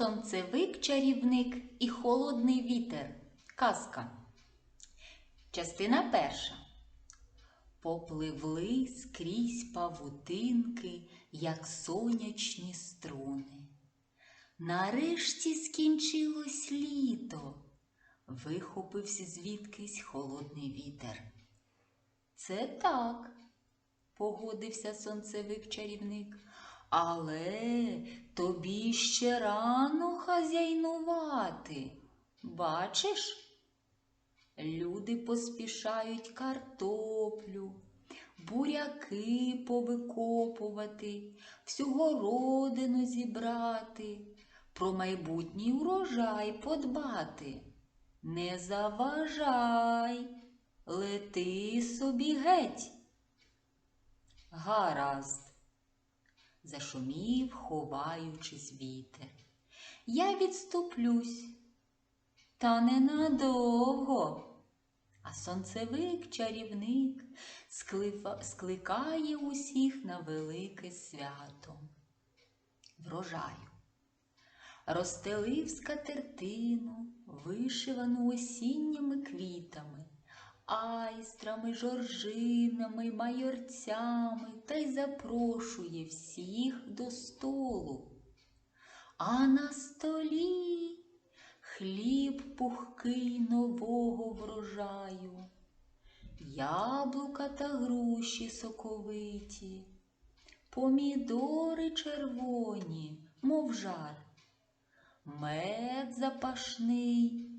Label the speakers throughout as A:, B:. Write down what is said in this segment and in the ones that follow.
A: Сонцевик чарівник і холодний вітер. Казка. Частина перша. Попливли скрізь павутинки, як сонячні струни. Нарешті скінчилось літо. Вихопився звідкись холодний вітер. Це так, погодився сонцевик чарівник. Але тобі ще рано хазяйнувати. Бачиш? Люди поспішають картоплю, буряки повикопувати, всю городину зібрати, про майбутній урожай подбати. Не заважай, лети собі геть. Гаразд зашумів, ховаючись вітер. Я відступлюсь, та ненадовго. А сонцевик чарівник скликає усіх на велике свято. Врожаю. Розстелив скатертину, вишивану осінніми квітами айстрами, жоржинами, майорцями та й запрошує всіх до столу. А на столі хліб пухкий нового врожаю, яблука та груші соковиті, помідори червоні, мов жар, мед запашний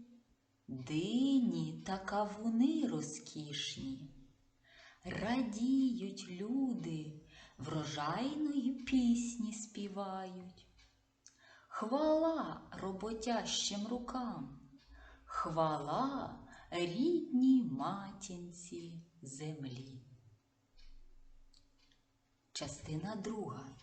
A: дині та кавуни розкішні. Радіють люди, врожайної пісні співають. Хвала роботящим рукам, хвала рідній матінці землі. Частина друга.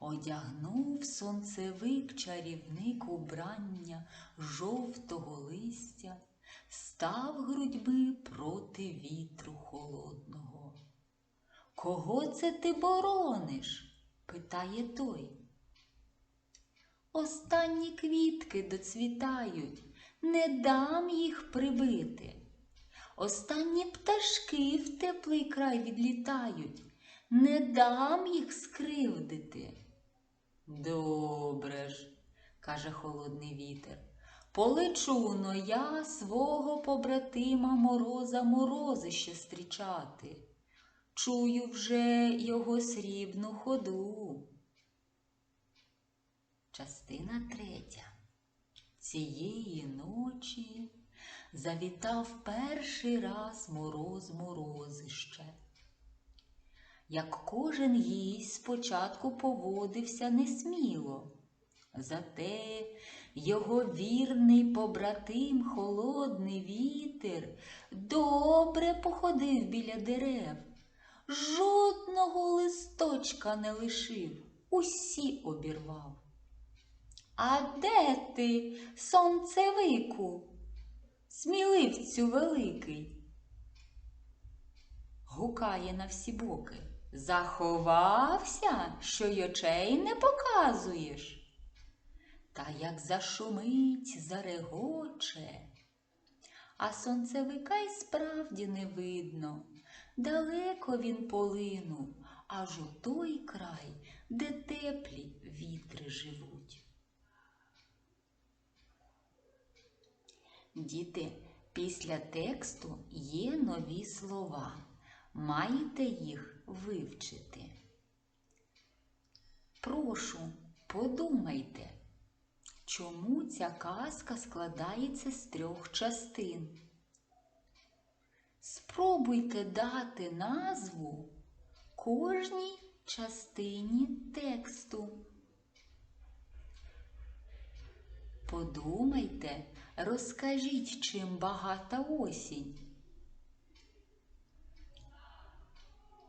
A: Одягнув сонцевик чарівник убрання жовтого листя, став грудьби проти вітру холодного. Кого це ти борониш? питає той. Останні квітки доцвітають, не дам їх прибити. Останні пташки в теплий край відлітають, не дам їх скривдити. Добре ж, каже холодний вітер. Полечу но я свого побратима мороза морозище стрічати. Чую вже його срібну ходу. Частина третя. Цієї ночі завітав перший раз мороз морозище. Як кожен гість спочатку поводився несміло, зате його вірний побратим холодний вітер добре походив біля дерев, жодного листочка не лишив, усі обірвав. А де ти, сонцевику, сміливцю великий? Гукає на всі боки. Заховався, що й очей не показуєш. Та як зашумить, зарегоче, а сонцевика й справді не видно. Далеко він полинув, аж у той край, де теплі вітри живуть. Діти, після тексту є нові слова. Маєте їх вивчити. Прошу, подумайте, чому ця казка складається з трьох частин. Спробуйте дати назву кожній частині тексту. Подумайте, розкажіть, чим багата осінь.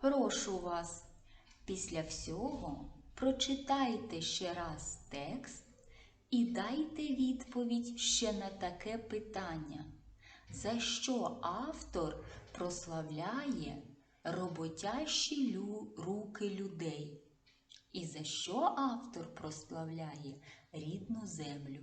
A: Прошу вас, після всього прочитайте ще раз текст і дайте відповідь ще на таке питання, за що автор прославляє роботящі руки людей. І за що автор прославляє рідну землю?